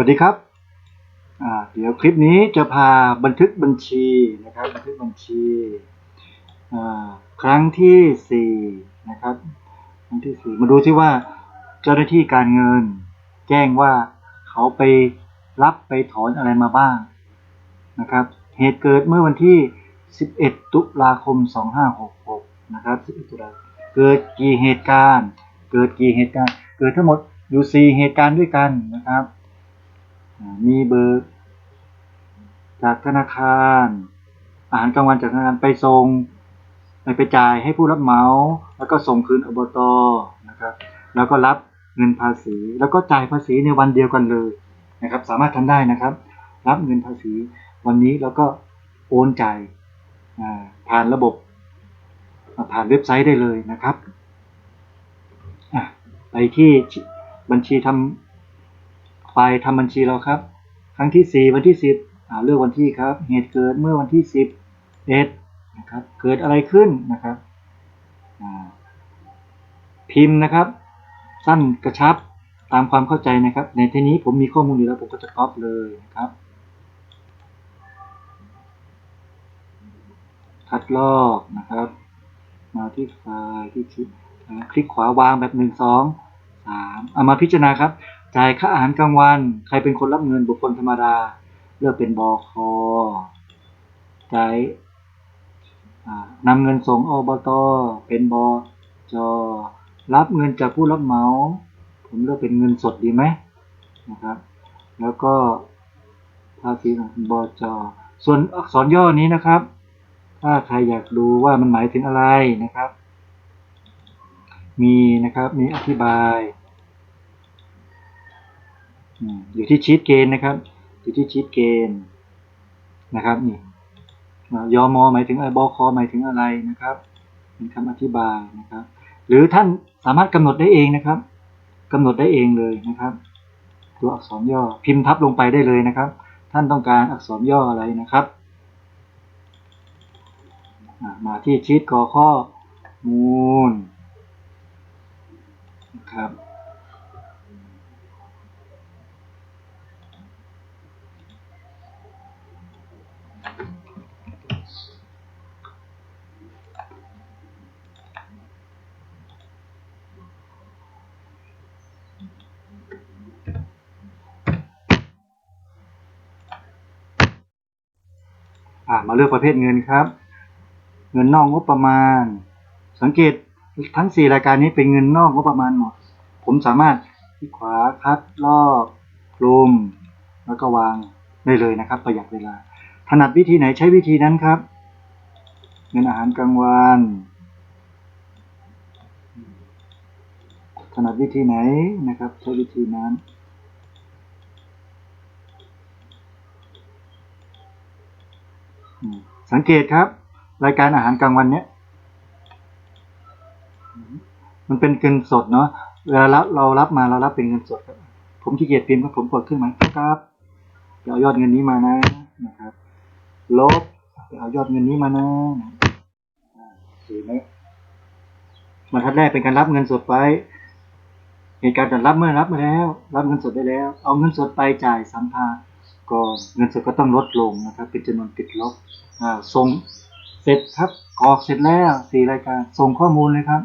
วัสดีครับ เดี๋ยวคลิปนี้จะพาบันทึกบัญชีนะครับ บันทึกบัญชี ครั้งที่สี่นะครับ ครั้งที่สี่มาดูที่ว่าเจ้าหน้าที่การเงิน แจ้งว่าเขาไปรับไปถอนอะไรมาบ้างนะครับ เหตุเกิดเมื่อวันที่ 11 ตุลาคม 2566 นะครับ 11 ตุลาเกิดกี่เหตุการณ์ เกิดกี่เหตุการณ์ เกิดทั้งหมดอยู่ 4 เหตุการณ์ด้วยกันนะครับ มีเบิกจากธนาคาร อาหารกลางวันจากธนาคารไปส่งไปไปจ่ายให้ผู้รับเหมา แล้วก็ส่งคืนอบตนะครับ แล้วก็รับเงินภาษี แล้วก็จ่ายภาษีในวันเดียวกันเลยนะครับ สามารถทำได้นะครับ รับเงินภาษีวันนี้แล้วก็โอนจ่ายผ่านระบบผ่านเว็บไซต์ได้เลยนะครับไปที่บัญชีทำ ไฟล์ทำบัญชีเราครับ ครั้งที่สี่วันที่สิบเลือกวันที่ครับ เหตุเกิดเมื่อวันที่สิบเอ็ดนะครับ เกิดอะไรขึ้นนะครับพิมพ์นะครับ สั้นกระชับตามความเข้าใจนะครับ ในที่นี้ผมมีข้อมูลอยู่แล้วผมก็จะก๊อปเลยนะครับคัดลอกนะครับ มาที่ไฟล์ที่คลิกขวาวางแบบหนึ่งสองสามเอามาพิจารณาครับ จ่ายค่าอาหารกลางวัน ใครเป็นคนรับเงินบุคคลธรรมดา เลือกเป็นบอคอจ่ายนำเงินส่งอบต เป็นบจรับเงินจากผู้รับเหมา ผมเลือกเป็นเงินสดดีไหมนะครับ แล้วก็ภาษีของบจส่วนอักษรย่อนี้นะครับ ถ้าใครอยากดูว่ามันหมายถึงอะไรนะครับ มีนะครับ มีอธิบาย อยู่ที่ชีตเกณฑ์นะครับ อยู่ที่ชีตเกณฑ์นะครับนี่อ่ายอมอหมายถึงอะไรบคหมายถึงอะไรนะครับเป็นคำอธิบายนะครับ หรือท่านสามารถกำหนดได้เองนะครับกำหนดได้เองเลยนะครับ ตัวอักษรย่อพิมพ์ทับลงไปได้เลยนะครับ ท่านต้องการอักษรย่ออะไรนะครับมาที่ชีตกอข้อมูลนะครับ อะมาเลือกประเภทเงินครับ เงินนอกงบประมาณ สังเกตทั้ง 4 รายการนี้เป็นเงินนอกงบประมาณหมด ผมสามารถคลิกขวาคัดลอกกลุ่มแล้วก็วางได้เลยนะครับ ประหยัดเวลา ถนัดวิธีไหนใช้วิธีนั้นครับ เงินอาหารกลางวันถนัดวิธีไหนนะครับ ใช้วิธีนั้น อืม สังเกตครับ รายการอาหารกลางวันเนี้ยมันเป็นเงินสดเนาะเวลารับเรารับมาเรารับเป็นเงินสดครับผมขี้เกียจพิมพ์ครับผมกดเครื่องหมายครับเดี๋ยวเอายอดเงินนี้มานะนะครับ ลบเดี๋ยวเอายอดเงินนี้มานะอ่าเห็นไหมบรรทัดแรกเป็นการรับเงินสดไปเหตุการณ์การรับเมื่อรับมาแล้ว รับเงินสดได้แล้ว เอาเงินสดไปจ่ายสัมภาระ ก็เงินสดก็ต้องลดลงนะครับ เป็นจำนวนติดลบส่งเสร็จครับออกเสร็จแล้วสี่รายการส่งข้อมูลเลยครับ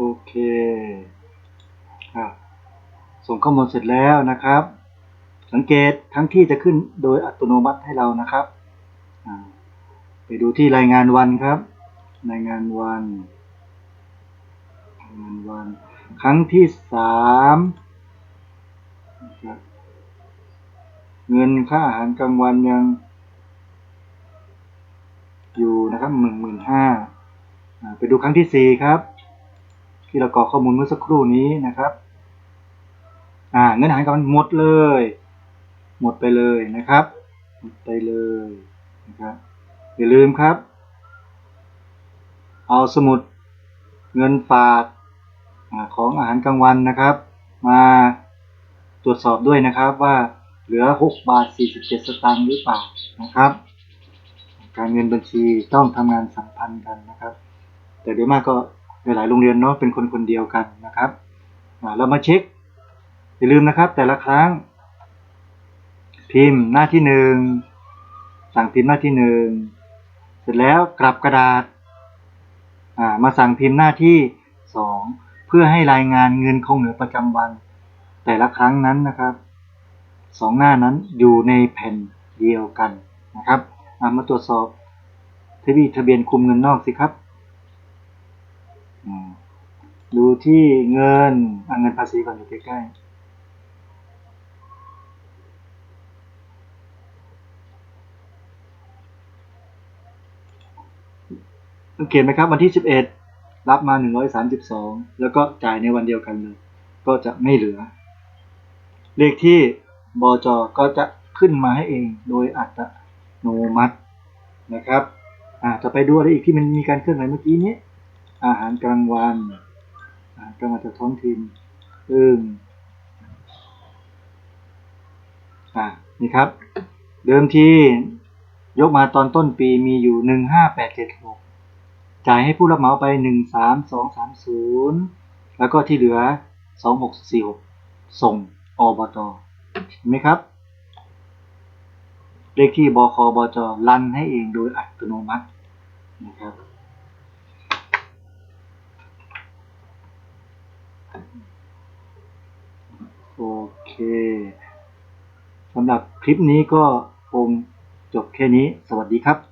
โอเคอะส่งข้อมูลเสร็จแล้วนะครับ สังเกตทั้งที่จะขึ้นโดยอัตโนมัติให้เรานะครับ ไปดูที่รายงานวันครับ รายงานวันรายงานวัน ครั้งที่สามเงินค่าอาหารกลางวันยังอยู่นะครับหนึ่งหมื่นห้าไปดูครั้งที่สี่ครับ ที่เรากรอกข้อมูลเมื่อสักครู่นี้นะครับ อ่าเงินอาหารกลางวันหมดเลย หมดไปเลยนะครับ หมดไปเลยนะครับอย่าลืมครับ เอาสมุดเงินฝากอาของอาหารกลางวันนะครับ มาตรวจสอบด้วยนะครับว่าเหลือ 6 บาท 47 สตางค์หรือเปล่านะครับ การเงินบัญชีต้องทำงานสัมพันธ์กันนะครับ แต่โดยมากก็ หลายๆโรงเรียนเนาะเป็นคนคนเดียวกันนะครับอ่าเรามาเช็ค อย่าลืมนะครับ แต่ละครั้ง พิมพ์หน้าที่หนึ่งสั่งพิมพ์หน้าที่หนึ่งเสร็จแล้วกลับกระดาษอ่ามาสั่งพิมพ์หน้าที่สองเพื่อให้รายงานเงินคงเหลือประจำวัน แต่ละครั้งนั้นนะครับสองหน้านั้นอยู่ในแผ่นเดียวกันนะครับอ่ามาตรวจสอบทะเบีทะเบียนคุมเงินนอกสิครับ ดูที่เงินอ่าเงินภาษีก่อนอยู่ใกล้ๆสังเกตไหมครับวันที่ 11 รับมา 132 แล้วก็จ่ายในวันเดียวกันเลย ก็จะไม่เหลือ เลขที่บจก็จะขึ้นมาให้เองโดยอัตโนมัตินะครับอ่าจะไปดูอะไรอีกที่มันมีการเคลื่อนไหวเมื่อกี้นี้อาหารกลางวัน อาหารกลางวันจากท้องถิ่นอึ่งอ่านี่ครับ เดิมทียกมาตอนต้นปีมีอยู่ 15876 จ่ายให้ผู้รับเหมาไป 13230 แล้วก็ที่เหลือ 2646 ส่งอบตเห็นไหมครับ เลขที่บคบจรันให้เองโดยอัตโนมัตินะครับ โอเคสำหรับคลิปนี้ก็คงจบแค่นี้ สวัสดีครับ